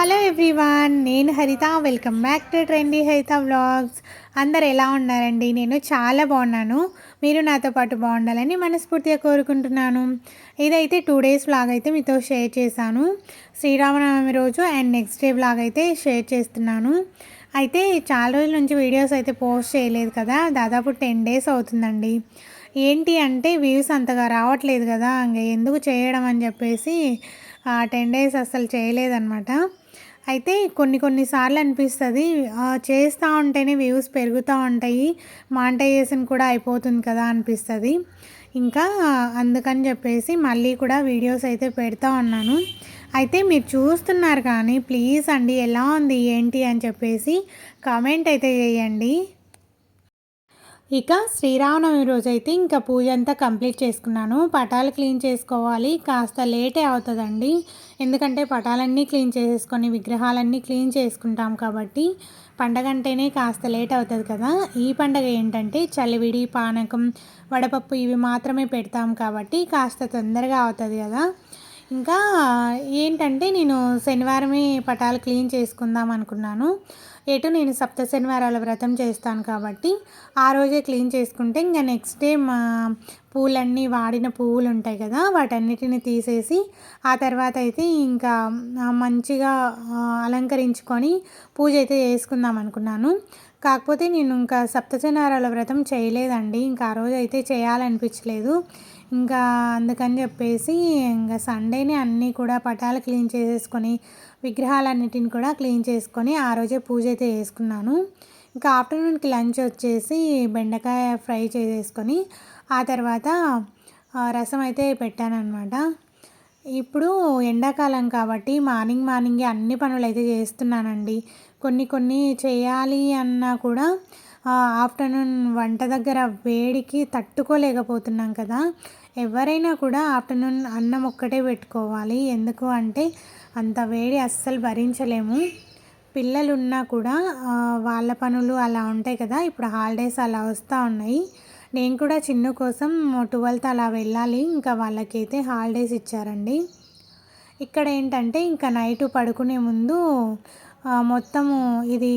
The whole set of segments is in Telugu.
హలో ఎవ్రీవాన్ నేను Haritha. Welcome back to trendy Haritha vlogs. అందరు ఎలా ఉన్నారండి? నేను చాలా బాగున్నాను. మీరు నాతో పాటు బాగుండాలని మనస్ఫూర్తిగా కోరుకుంటున్నాను. ఇదైతే టూ డేస్ వ్లాగ్ అయితే మీతో షేర్ చేశాను. శ్రీరామనవమి రోజు అండ్ నెక్స్ట్ డే వ్లాగ్ అయితే షేర్ చేస్తున్నాను. అయితే చాలా రోజుల నుంచి వీడియోస్ అయితే పోస్ట్ చేయలేదు కదా. దాదాపు టెన్ డేస్ అవుతుందండి. ఏంటి అంటే వ్యూస్ అంతగా రావట్లేదు కదా. ఇంకా ఎందుకు చేయడం అని చెప్పేసి టెన్ డేస్ అస్సలు చేయలేదన్నమాట. అయితే కొన్ని కొన్నిసార్లు అనిపిస్తుంది చేస్తూ ఉంటేనే వ్యూస్ పెరుగుతూ ఉంటాయి మాంటైజేషన్ కూడా అయిపోతుంది కదా అనిపిస్తుంది. ఇంకా అందుకని చెప్పేసి మళ్ళీ కూడా వీడియోస్ అయితే పెడతా ఉన్నాను. అయితే మీరు చూస్తున్నారు కానీ ప్లీజ్ అండి ఎలా ఉంది ఏంటి అని చెప్పేసి కామెంట్ అయితే చేయండి. ఇక శ్రీరామనవమి రోజు అయితే ఇంకా పూజ అంతా కంప్లీట్ చేసుకున్నాను. పటాలు క్లీన్ చేసుకోవాలి. కాస్త లేటే అవుతుందండి. ఎందుకంటే పటాలన్నీ క్లీన్ చేసేసుకొని విగ్రహాలన్నీ క్లీన్ చేసుకుంటాం కాబట్టి పండగ అంటేనే కాస్త లేట్ అవుతుంది కదా. ఈ పండగ ఏంటంటే చలివిడి పానకం వడపప్పు ఇవి మాత్రమే పెడతాం కాబట్టి కాస్త తొందరగా అవుతుంది కదా. ఇంకా ఏంటంటే నేను శనివారమే పటాలు క్లీన్ చేసుకుందాం అనుకున్నాను. ఎటు నేను సప్త శనివారాల వ్రతం చేస్తాను కాబట్టి ఆ రోజే క్లీన్ చేసుకుంటే ఇంకా నెక్స్ట్ డే మా పూలన్నీ వాడిన పువ్వులు ఉంటాయి కదా వాటన్నిటిని తీసేసి ఆ తర్వాత అయితే ఇంకా మంచిగా అలంకరించుకొని పూజ అయితే చేసుకుందాం అనుకున్నాను. కాకపోతే నేను ఇంకా సప్తశనివారాల వ్రతం చేయలేదండి. ఇంకా ఆ రోజు అయితే చేయాలనిపించలేదు. ఇంకా అందుకని చెప్పేసి ఇంకా సండేనే అన్నీ కూడా పటాలు క్లీన్ చేసేసుకొని విగ్రహాలన్నిటిని కూడా క్లీన్ చేసుకొని ఆ రోజే పూజ అయితే చేసుకున్నాను. ఇంకా ఆఫ్టర్నూన్కి లంచ్ వచ్చేసి బెండకాయ ఫ్రై చేసేసుకొని ఆ తర్వాత రసం అయితే పెట్టానమాట ఇప్పుడు ఎండాకాలం కాబట్టి మార్నింగ్ మార్నింగే అన్ని పనులు అయితే చేస్తున్నానండి. కొన్ని కొన్ని చేయాలి అన్నా కూడా ఆఫ్టర్నూన్ వంట దగ్గర వేడికి తట్టుకోలేకపోతున్నాం కదా. ఎవరైనా కూడా ఆఫ్టర్నూన్ అన్నం ఒక్కటే పెట్టుకోవాలి. ఎందుకు అంటే అంత వేడి అస్సలు భరించలేము. పిల్లలు ఉన్నా కూడా వాళ్ళ పనులు అలా ఉంటాయి కదా. ఇప్పుడు హాలిడేస్ అలా వస్తూ ఉన్నాయి. నేను కూడా చిన్న కోసం ట్వెల్త్ అలా వెళ్ళాలి. ఇంకా వాళ్ళకైతే హాలిడేస్ ఇచ్చారండి. ఇక్కడ ఏంటంటే ఇంకా నైట్ పడుకునే ముందు మొత్తము ఇది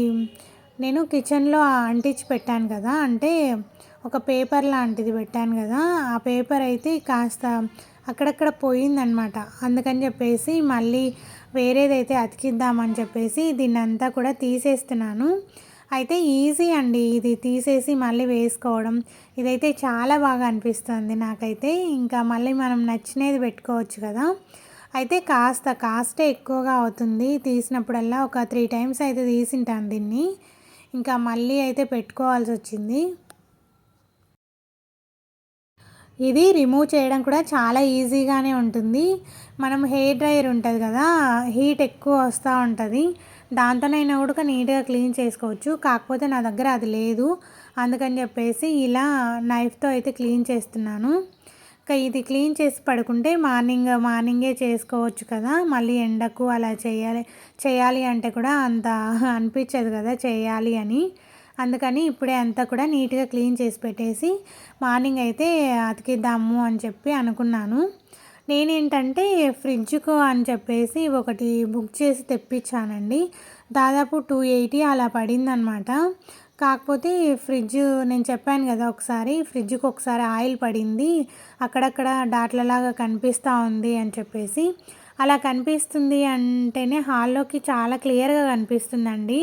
నేను కిచెన్లో అంటించి పెట్టాను కదా. అంటే ఒక పేపర్ లాంటిది పెట్టాను కదా. ఆ పేపర్ అయితే కాస్త అక్కడక్కడ పోయిందనమాట అందుకని చెప్పేసి మళ్ళీ వేరేదైతే అతికిద్దామని చెప్పేసి దీన్ని అంతా కూడా తీసేస్తున్నాను. అయితే ఈజీ అండి ఇది తీసేసి మళ్ళీ వేసుకోవడం. ఇదైతే చాలా బాగా అనిపిస్తుంది నాకైతే. ఇంకా మళ్ళీ మనం నచ్చినది పెట్టుకోవచ్చు కదా. అయితే కాస్త కాస్టే ఎక్కువగా అవుతుంది. తీసినప్పుడల్లా ఒక త్రీ టైమ్స్ అయితే తీసింటాను దీన్ని. ఇంకా మళ్ళీ అయితే పెట్టుకోవాల్సి వచ్చింది ఇది రిమూవ్ చేయడం కూడా చాలా ఈజీగానే ఉంటుంది. మనం హెయిర్ డ్రైయర్ ఉంటుంది కదా హీట్ ఎక్కువ వస్తూ ఉంటుంది. దాంతోనైనా కూడా నీట్గా క్లీన్ చేసుకోవచ్చు. కాకపోతే నా దగ్గర అది లేదు. అందుకని చెప్పేసి ఇలా నైఫ్తో అయితే క్లీన్ చేస్తున్నాను. ఇంకా ఇది క్లీన్ చేసి పడుకుంటే మార్నింగ్ మార్నింగే చేసుకోవచ్చు కదా. మళ్ళీ ఎండకు అలా చేయాలి చేయాలి అంటే కూడా అంత అనిపించదు కదా చేయాలి అని. అందుకని ఇప్పుడే అంతా కూడా నీట్గా క్లీన్ చేసి పెట్టేసి మార్నింగ్ అయితే అతికిద్దాము అని చెప్పి అనుకున్నాను. నేనేంటంటే ఫ్రిడ్జ్కు అని చెప్పేసి ఒకటి బుక్ చేసి తెప్పించానండి. దాదాపు టూ ఎయిటీ అలా పడిందనమాట కాకపోతే ఫ్రిడ్జ్ నేను చెప్పాను కదా ఒకసారి ఫ్రిడ్జ్కి ఒకసారి ఆయిల్ పడింది అక్కడక్కడ డాట్లలాగా కనిపిస్తూ ఉంది అని చెప్పేసి అలా కనిపిస్తుంది అంటేనే హాల్లోకి చాలా క్లియర్గా కనిపిస్తుందండి.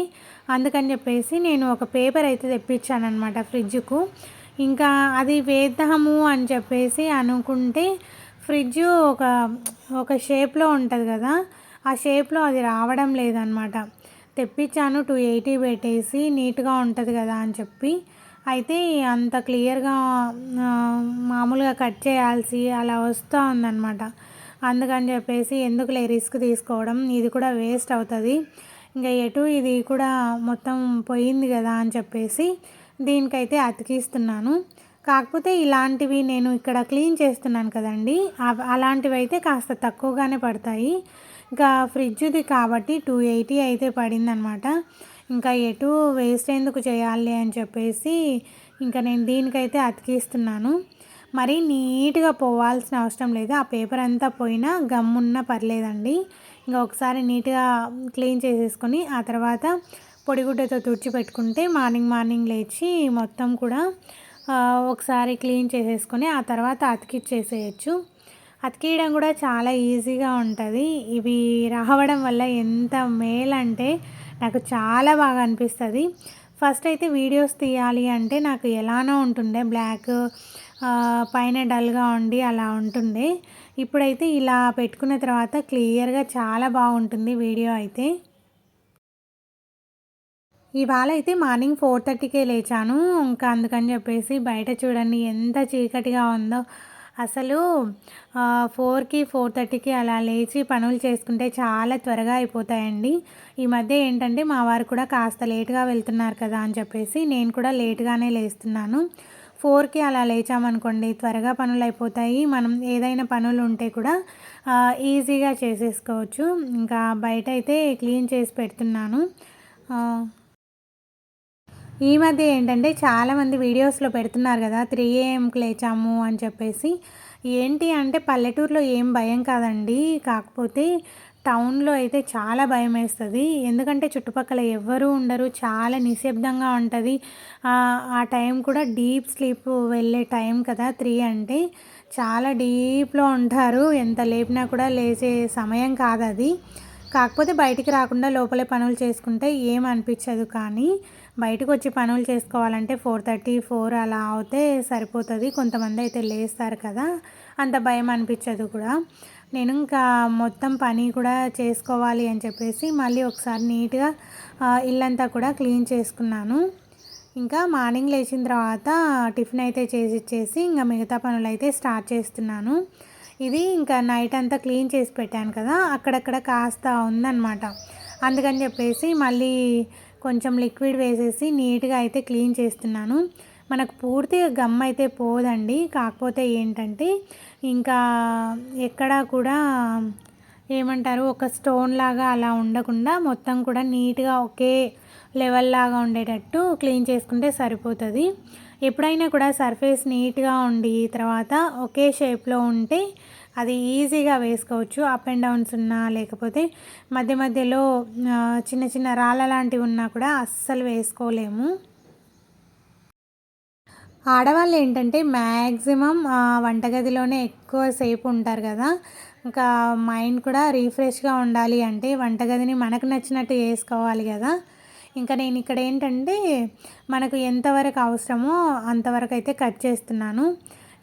అందుకని చెప్పేసి నేను ఒక పేపర్ అయితే తెప్పించాను అనమాట ఫ్రిడ్జ్కు. ఇంకా అది వేద్దాము అని చెప్పేసి అనుకుంటే ఫ్రిడ్జ్ ఒక ఒక షేప్లో ఉంటుంది కదా ఆ షేప్లో అది రావడం లేదనమాట తెప్పించాను టూ ఎయిటీ పెట్టేసి నీట్గా ఉంటుంది కదా అని చెప్పి. అయితే అంత క్లియర్గా మామూలుగా కట్ చేయాల్సి అలా వస్తూ ఉందన్నమాట. అందుకని చెప్పేసి ఎందుకులే రిస్క్ తీసుకోవడం ఇది కూడా వేస్ట్ అవుతుంది. ఇంకా ఎటు ఇది కూడా మొత్తం పోయింది కదా అని చెప్పేసి దీనికైతే అతికిస్తున్నాను. కాకపోతే ఇలాంటివి నేను ఇక్కడ క్లీన్ చేస్తున్నాను కదండి. అలాంటివి అయితే కాస్త తక్కువగానే పడతాయి. ఇంకా ఫ్రిడ్జ్ది కాబట్టి టూ ఎయిటీ అయితే పడిందనమాట. ఇంకా ఎటు వేస్ట్ ఎందుకు చేయాలి అని చెప్పేసి ఇంకా నేను దీనికైతే అతికిస్తున్నాను. మరీ నీట్గా పోవాల్సిన అవసరం లేదు. ఆ పేపర్ అంతా పోయినా గమ్మున్న పర్లేదండి. ఇంకా ఒకసారి నీట్గా క్లీన్ చేసేసుకొని ఆ తర్వాత పొడిగుడ్డతో తుడిచిపెట్టుకుంటే మార్నింగ్ మార్నింగ్ లేచి మొత్తం కూడా ఒకసారి క్లీన్ చేసేసుకొని ఆ తర్వాత అతికిచ్చేసేయచ్చు. అతికేయడం కూడా చాలా ఈజీగా ఉంటుంది. ఇవి రావడం వల్ల ఎంత మేలంటే అంటే నాకు చాలా బాగా అనిపిస్తుంది. ఫస్ట్ అయితే వీడియోస్ తీయాలి అంటే నాకు ఎలానో ఉంటుండే బ్లాక్ పైన డల్గా ఉండి అలా ఉంటుండే. ఇప్పుడైతే ఇలా పెట్టుకున్న తర్వాత క్లియర్గా చాలా బాగుంటుంది వీడియో అయితే. ఇవాళ అయితే మార్నింగ్ ఫోర్ థర్టీకే లేచాను. ఇంకా అందుకని చెప్పేసి బయట చూడండి ఎంత చీకటిగా ఉందో. అసలు ఫోర్కి ఫోర్ థర్టీకి అలా లేచి పనులు చేసుకుంటే చాలా త్వరగా అయిపోతాయండి. ఈ మధ్య ఏంటంటే మా వారు కూడా కాస్త లేట్గా వెళ్తున్నారు కదా అని చెప్పేసి నేను కూడా లేట్గానే లేస్తున్నాను. ఫోర్కి అలా లేచామనుకోండి త్వరగా పనులు అయిపోతాయి. మనం ఏదైనా పనులు ఉంటే కూడా ఈజీగా చేసేసుకోవచ్చు. ఇంకా బయట అయితే క్లీన్ చేసి పెడుతున్నాను. ఈ మధ్య ఏంటంటే చాలామంది వీడియోస్లో పెడుతున్నారు కదా త్రీ ఏఎంకి లేచాము అని చెప్పేసి. ఏంటి అంటే పల్లెటూరులో ఏం భయం కాదండి. కాకపోతే టౌన్లో అయితే చాలా భయం వేస్తుంది. ఎందుకంటే చుట్టుపక్కల ఎవ్వరూ ఉండరు చాలా నిశ్శబ్దంగా ఉంటుంది. ఆ టైం కూడా డీప్ స్లీప్ వెళ్ళే టైం కదా త్రీ అంటే. చాలా డీప్లో ఉంటారు ఎంత లేపినా కూడా లేచే సమయం కాదు అది కాకపోతే బయటికి రాకుండా లోపలే పనులు చేసుకుంటే ఏం అనిపించదు కానీ. బయటకు వచ్చి పనులు చేసుకోవాలంటే ఫోర్ థర్టీ ఫోర్ అలా అవుతే సరిపోతుంది. కొంతమంది అయితే లేస్తారు కదా అంత భయం అనిపించదు కూడా. నేను ఇంకా మొత్తం పని కూడా చేసుకోవాలి అని చెప్పేసి మళ్ళీ ఒకసారి నీట్గా ఇల్లంతా కూడా క్లీన్ చేసుకున్నాను. ఇంకా మార్నింగ్ లేచిన తర్వాత టిఫిన్ అయితే చేసి ఇచ్చేసి ఇంకా మిగతా పనులు అయితే స్టార్ట్ చేస్తున్నాను. ఇది ఇంకా నైట్ అంతా క్లీన్ చేసి పెట్టాను కదా అక్కడక్కడ కాస్త ఉందన్నమాట. అందుకని చెప్పేసి మళ్ళీ కొంచెం లిక్విడ్ వేసేసి నీట్గా అయితే క్లీన్ చేస్తున్నాను. మనకు పూర్తిగా గమ్ అయితే పోదండి. కాకపోతే ఏంటంటే ఇంకా ఎక్కడా కూడా ఏమంటారు ఒక స్టోన్ లాగా అలా ఉండకుండా మొత్తం కూడా నీట్గా ఒకే లెవెల్ లాగా ఉండేటట్టు క్లీన్ చేసుకుంటే సరిపోతుంది. ఎప్పుడైనా కూడా సర్ఫేస్ నీట్గా ఉండి తర్వాత ఒకే షేప్లో ఉంటే అది ఈజీగా వేసుకోవచ్చు. అప్ అండ్ డౌన్స్ ఉన్నా లేకపోతే మధ్య మధ్యలో చిన్న చిన్న రాళ్ళ లాంటివి ఉన్నా కూడా అస్సలు వేసుకోలేము. ఆడవాళ్ళు ఏంటంటే మ్యాక్సిమం వంటగదిలోనే ఎక్కువసేపు ఉంటారు కదా. ఇంకా మైండ్ కూడా రీఫ్రెష్గా ఉండాలి అంటే వంటగదిని మనకు నచ్చినట్టు చేసుకోవాలి కదా. ఇంకా నేను ఇక్కడ ఏంటంటే మనకు ఎంతవరకు అవసరమో అంతవరకు అయితే కట్ చేస్తున్నాను.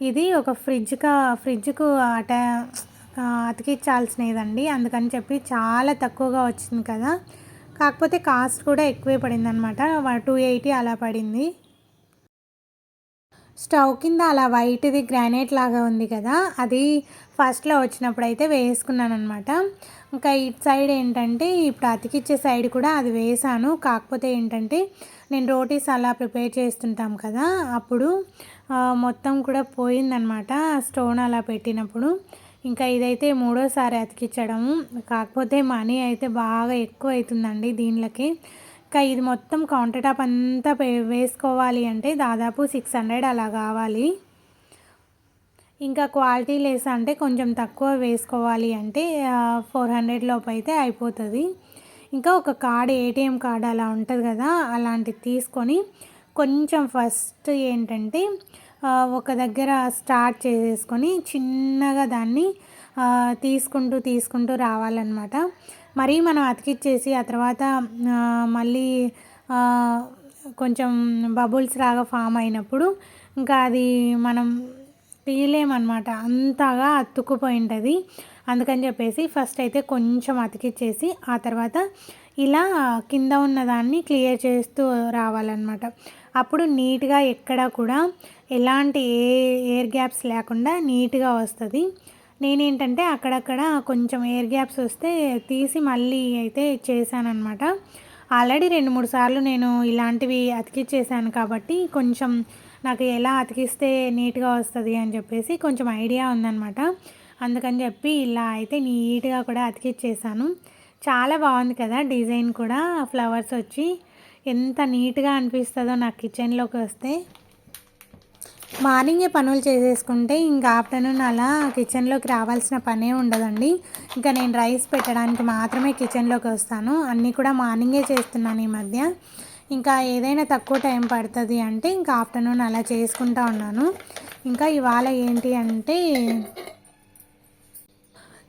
ఇది ఒక ఫ్రిడ్జ్గా ఫ్రిడ్జ్కు అట అతికించాల్సినదండి. అందుకని చెప్పి చాలా తక్కువగా వచ్చింది కదా. కాకపోతే కాస్ట్ కూడా ఎక్కువే పడింది అనమాట టూ ఎయిటీ అలా పడింది. స్టవ్ కింద అలా వైట్ది గ్రానైట్ లాగా ఉంది కదా. అది ఫస్ట్లో వచ్చినప్పుడు అయితే వేసుకున్నాను అనమాట ఇంకా ఇటు సైడ్ ఏంటంటే ఇప్పుడు అతికిచ్చే సైడ్ కూడా అది వేసాను. కాకపోతే ఏంటంటే నేను రోటీస్ అలా ప్రిపేర్ చేస్తుంటాం కదా అప్పుడు మొత్తం కూడా పోయిందనమాట స్టోన్ అలా పెట్టినప్పుడు. ఇంకా ఇదైతే మూడోసారి అతికించడము కాకపోతే మనీ అయితే బాగా ఎక్కువ అవుతుందండి దీనిలోకి. ఇంకా ఇది మొత్తం కౌంటర్ టాప్ అంతా వేసుకోవాలి అంటే దాదాపు సిక్స్ హండ్రెడ్ అలా కావాలి. ఇంకా క్వాలిటీ లెస్ అంటే కొంచెం తక్కువ వేసుకోవాలి అంటే ఫోర్ హండ్రెడ్ లోపు అయితే అయిపోతుంది. ఇంకా ఒక కార్డ్ ఏటీఎం కార్డ్ అలా ఉంటుంది కదా అలాంటిది తీసుకొని కొంచెం ఫస్ట్ ఏంటంటే ఒక దగ్గర స్టార్ట్ చేసేసుకొని చిన్నగా దాన్ని తీసుకుంటూ తీసుకుంటూ రావాలన్నమాట. మరీ మనం అతికిచ్చేసి ఆ తర్వాత మళ్ళీ కొంచెం బబుల్స్ లాగా ఫామ్ అయినప్పుడు ఇంకా అది మనం తీయలేమన్నమాట. అంతగా అతుక్కుపోయి ఉంటుంది అందుకని చెప్పేసి ఫస్ట్ అయితే కొంచెం అతికిచ్చేసి ఆ తర్వాత ఇలా కింద ఉన్నదాన్ని క్లియర్ చేస్తూ రావాలన్నమాట. అప్పుడు నీట్గా ఎక్కడ కూడా ఎలాంటి ఏ ఎయిర్ గ్యాప్స్ లేకుండా నీట్గా వస్తుంది. నేనేంటంటే అక్కడక్కడ కొంచెం ఎయిర్ గ్యాప్స్ వస్తే తీసి మళ్ళీ అయితే చేశానన్నమాట. ఆల్రెడీ రెండు మూడు సార్లు నేను ఇలాంటివి అతికిచ్చేసాను కాబట్టి కొంచెం నాకు ఎలా అతికిస్తే నీట్గా వస్తుంది అని చెప్పేసి కొంచెం ఐడియా ఉందన్నమాట. అందుకని చెప్పి ఇలా అయితే నీట్గా కూడా అతికిచ్చేసాను. చాలా బాగుంది కదా డిజైన్ కూడా ఫ్లవర్స్ వచ్చి. ఎంత నీట్గా అనిపిస్తుందో నాకు కిచెన్లోకి వస్తే. మార్నింగే పనులు చేసేసుకుంటే ఇంకా ఆఫ్టర్నూన్ అలా కిచెన్లోకి రావాల్సిన పనే ఉండదండి. ఇంకా నేను రైస్ పెట్టడానికి మాత్రమే కిచెన్లోకి వస్తాను. అన్నీ కూడా మార్నింగే చేస్తున్నాను ఈ మధ్య. ఇంకా ఏదైనా తక్కువ టైం పడుతుంది అంటే ఇంకా ఆఫ్టర్నూన్ అలా చేసుకుంటా ఉన్నాను. ఇంకా ఇవాళ ఏంటి అంటే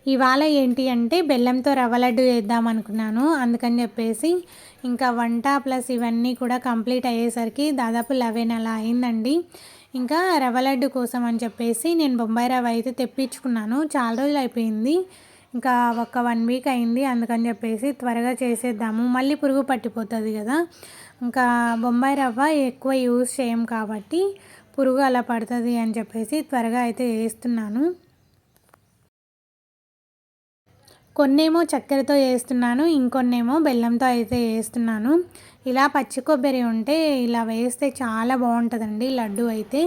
ఇవాళ ఏంటి అంటే బెల్లంతో రవ్వ లడ్డు చేద్దాం అనుకున్నాను. అందుకని చెప్పేసి ఇంకా వంట ప్లస్ ఇవన్నీ కూడా కంప్లీట్ అయ్యేసరికి దాదాపు లెవెన్ అలా అయిందండి. ఇంకా రవ్వ లడ్డు కోసం అని చెప్పేసి నేను బొంబాయి రవ్వ అయితే తెప్పించుకున్నాను. చాలా రోజులు అయిపోయింది. ఇంకా ఒక వన్ వీక్ అయింది. అందుకని చెప్పేసి త్వరగా చేసేద్దాము. మళ్ళీ పురుగు పట్టిపోతుంది కదా. ఇంకా బొంబాయి రవ్వ ఎక్కువ యూజ్ చేయం కాబట్టి పురుగు అలా పడుతుంది అని చెప్పేసి త్వరగా అయితే వేస్తున్నాను. కొన్నేమో చక్కెరతో వేస్తున్నాను ఇంకొన్నేమో బెల్లంతో అయితే వేస్తున్నాను. ఇలా పచ్చి కొబ్బరి ఉంటే ఇలా వేస్తే చాలా బాగుంటుందండి లడ్డు అయితే.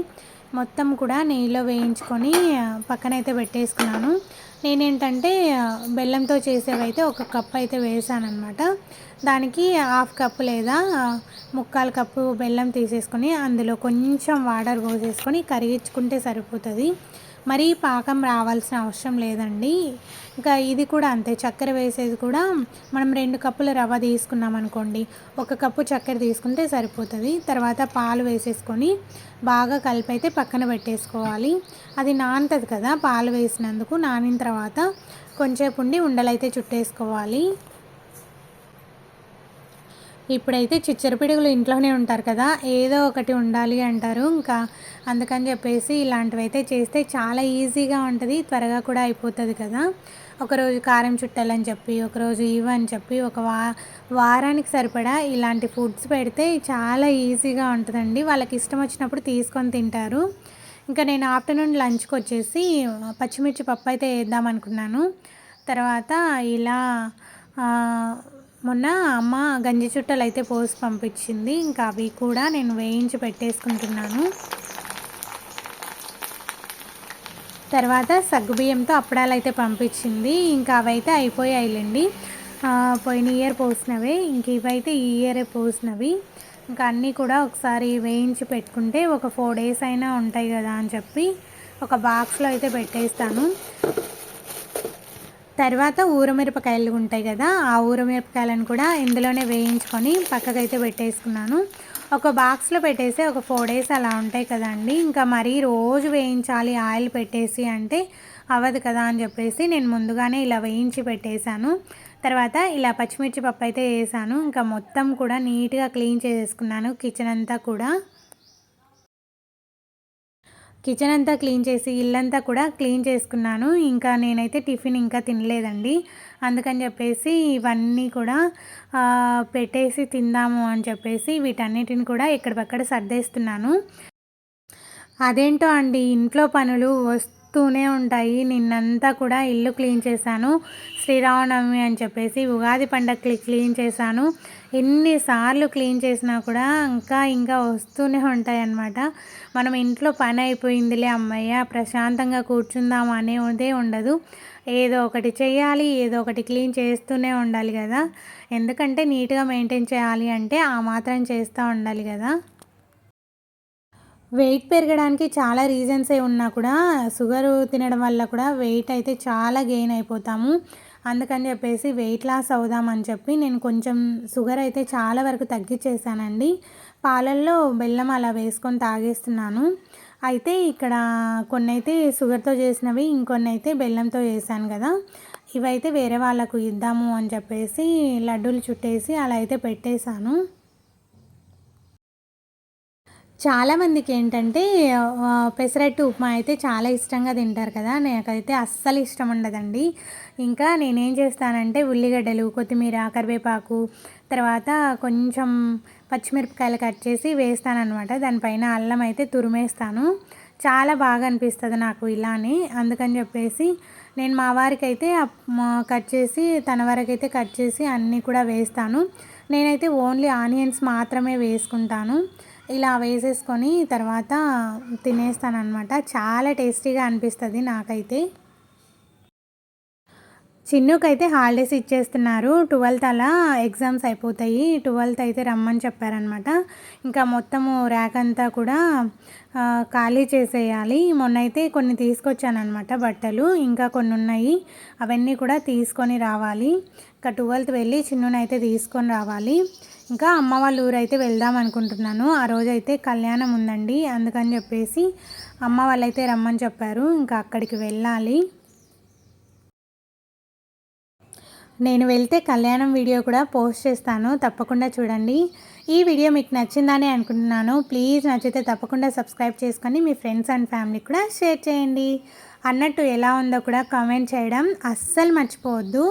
మొత్తం కూడా నెయ్యిలో వేయించుకొని పక్కనైతే పెట్టేసుకున్నాను. నేనేంటంటే బెల్లంతో చేసేవైతే ఒక కప్ అయితే వేసానమాట దానికి హాఫ్ కప్ లేదా ముక్కాలు కప్పు బెల్లం తీసేసుకొని అందులో కొంచెం వాటర్ పోసేసుకొని కరిగించుకుంటే సరిపోతుంది. మరీ పాకం రావాల్సిన అవసరం లేదండి. ఇంకా ఇది కూడా అంతే చక్కెర వేసేది కూడా మనం రెండు కప్పుల రవ్వ తీసుకున్నాం అనుకోండి. ఒక కప్పు చక్కెర తీసుకుంటే సరిపోతుంది. తర్వాత పాలు వేసేసుకొని బాగా కలిపి అయితే పక్కన పెట్టేసుకోవాలి. అది నానుతుంది కదా పాలు వేసినందుకు నానిన తర్వాత కొంచెంసేపు ఉండి ఉండలైతే చుట్టేసుకోవాలి. ఇప్పుడైతే చిచ్చర పిడుగులు ఇంట్లోనే ఉంటారు కదా ఏదో ఒకటి ఉండాలి అంటారు. ఇంకా అందుకని చెప్పేసి ఇలాంటివి అయితే చేస్తే చాలా ఈజీగా ఉంటుంది త్వరగా కూడా అయిపోతుంది కదా. ఒకరోజు కారం చుట్టాలని చెప్పి ఒకరోజు ఇవని చెప్పి ఒక వా వారానికి సరిపడా ఇలాంటి ఫుడ్స్ పెడితే చాలా ఈజీగా ఉంటుందండి. వాళ్ళకి ఇష్టం వచ్చినప్పుడు తీసుకొని తింటారు. ఇంకా నేను ఆఫ్టర్నూన్ లంచ్కి వచ్చేసి పచ్చిమిర్చి పప్పు అయితే వేద్దాం అనుకున్నాను. తర్వాత ఇలా మొన్న అమ్మ గంజి చుట్టలు అయితే పోసి పంపించింది. ఇంకా అవి కూడా నేను వేయించి పెట్టేసుకుంటున్నాను. తర్వాత సగ్గుబియ్యంతో అప్పడాలు అయితే పంపించింది. ఇంకా అవైతే అయిపోయాయిలండి. పోయిన ఇయర్ పోసినవే. ఇంక ఇవైతే ఈ ఇయరే పోసినవి. ఇంకా అన్నీ కూడా ఒకసారి వేయించి పెట్టుకుంటే ఒక ఫోర్ డేస్ అయినా ఉంటాయి కదా అని చెప్పి ఒక బాక్స్లో అయితే పెట్టేస్తాను. తర్వాత ఊరమిరపకాయలు ఉంటాయి కదా ఆ ఊరమిరపకాయలను కూడా ఇందులోనే వేయించుకొని పక్కకైతే పెట్టేసుకున్నాను. ఒక బాక్స్లో పెట్టేసి ఒక ఫోర్ డేస్ అలా ఉంటాయి కదండి ఇంకా మరీ రోజు వేయించాలి ఆయిల్ పెట్టేసి అంటే అవ్వదు కదా అని చెప్పేసి నేను ముందుగానే ఇలా వేయించి పెట్టేశాను. తర్వాత ఇలా పచ్చిమిర్చి పప్పు అయితే వేసాను. ఇంకా మొత్తం కూడా నీట్గా క్లీన్ చేసేసుకున్నాను కిచెన్ అంతా కూడా. కిచెన్ అంతా క్లీన్ చేసి ఇల్లంతా కూడా క్లీన్ చేసుకున్నాను. ఇంకా నేనైతే టిఫిన్ ఇంకా తినలేదండి. అందుకని చెప్పేసి ఇవన్నీ కూడా పెట్టేసి తిందాము అని చెప్పేసి వీటన్నిటిని కూడా ఎక్కడిపక్కడ సర్దేస్తున్నాను. అదేంటో అండి ఇంట్లో పనులు వస్తు వస్తూనే ఉంటాయి. నిన్నంతా కూడా ఇల్లు క్లీన్ చేశాను. శ్రీరామనవమి అని చెప్పేసి ఉగాది పండగకి క్లీన్ చేశాను. ఎన్నిసార్లు క్లీన్ చేసినా కూడా ఇంకా ఇంకా వస్తూనే ఉంటాయి అన్నమాట మనం ఇంట్లో పని అయిపోయిందిలే అమ్మయ్య. ప్రశాంతంగా కూర్చుందాం అనేదే ఉండదు. ఏదో ఒకటి చేయాలి ఏదో ఒకటి క్లీన్ చేస్తూనే ఉండాలి కదా. ఎందుకంటే నీట్గా మెయింటైన్ చేయాలి అంటే ఆ మాత్రం చేస్తూ ఉండాలి కదా. వెయిట్ పెరగడానికి చాలా రీజన్సే ఉన్నా కూడా షుగర్ తినడం వల్ల కూడా వెయిట్ అయితే చాలా గెయిన్ అయిపోతాము. అందుకని చెప్పేసి వెయిట్ లాస్ అవుదామని చెప్పి నేను కొంచెం షుగర్ అయితే చాలా వరకు తగ్గించేసానండి పాలల్లో బెల్లం అలా వేసుకొని తాగేస్తున్నాను. అయితే ఇక్కడ కొన్ని అయితే షుగర్తో చేసినవి ఇంకొన్ని అయితే బెల్లంతో చేశాను కదా. ఇవైతే వేరే వాళ్ళకు ఇద్దాము అని చెప్పేసి లడ్డూలు చుట్టేసి అలా అయితే పెట్టేశాను. చాలామందికి ఏంటంటే పెసరట్టు ఉప్మా అయితే చాలా ఇష్టంగా తింటారు కదా. నాకైతే అస్సలు ఇష్టం ఉండదండి. ఇంకా నేనేం చేస్తానంటే ఉల్లిగడ్డలు కొత్తిమీర కరివేపాకు తర్వాత కొంచెం పచ్చిమిరపకాయలు కట్ చేసి వేస్తానమాట దానిపైన అల్లం అయితే తురిమేస్తాను. చాలా బాగా అనిపిస్తుంది నాకు ఇలానే. అందుకని చెప్పేసి నేను మా వారికి అయితే కట్ చేసి తన వరకు అయితే కట్ చేసి అన్నీ కూడా వేస్తాను. నేనైతే ఓన్లీ ఆనియన్స్ మాత్రమే వేసుకుంటాను. ఇలా వేసేసుకొని తర్వాత తినేస్తానమాట చాలా టేస్టీగా అనిపిస్తుంది నాకైతే. చిన్నుకైతే అయితే హాలిడేస్ ఇచ్చేస్తున్నారు. ట్వెల్త్ అలా ఎగ్జామ్స్ అయిపోతాయి. ట్వెల్త్ అయితే రమ్మని చెప్పారనమాట ఇంకా మొత్తము ర్యాక్ అంతా కూడా ఖాళీ చేసేయాలి. మొన్న అయితే కొన్ని తీసుకొచ్చానమాట బట్టలు. ఇంకా కొన్ని ఉన్నాయి. అవన్నీ కూడా తీసుకొని రావాలి. ఇంకా ట్వెల్త్ వెళ్ళి చిన్నునైతే తీసుకొని రావాలి. ఇంకా అమ్మ వాళ్ళ ఊరు అయితే వెళ్దాం అనుకుంటున్నాను. ఆ రోజైతే కళ్యాణం ఉందండి. అందుకని చెప్పేసి అమ్మ వాళ్ళైతే రమ్మని చెప్పారు. ఇంకా అక్కడికి వెళ్ళాలి. నేను వెళ్తే కళ్యాణం వీడియో కూడా పోస్ట్ చేస్తాను. తప్పకుండా చూడండి. ఈ వీడియో మీకు నచ్చిందని అనుకుంటున్నాను. ప్లీజ్ నచ్చితే తప్పకుండా సబ్స్క్రైబ్ చేసుకొని మీ ఫ్రెండ్స్ అండ్ ఫ్యామిలీ కూడా షేర్ చేయండి. అన్నట్టు ఎలా ఉందో కూడా కామెంట్ చేయడం అస్సలు మర్చిపోవద్దు.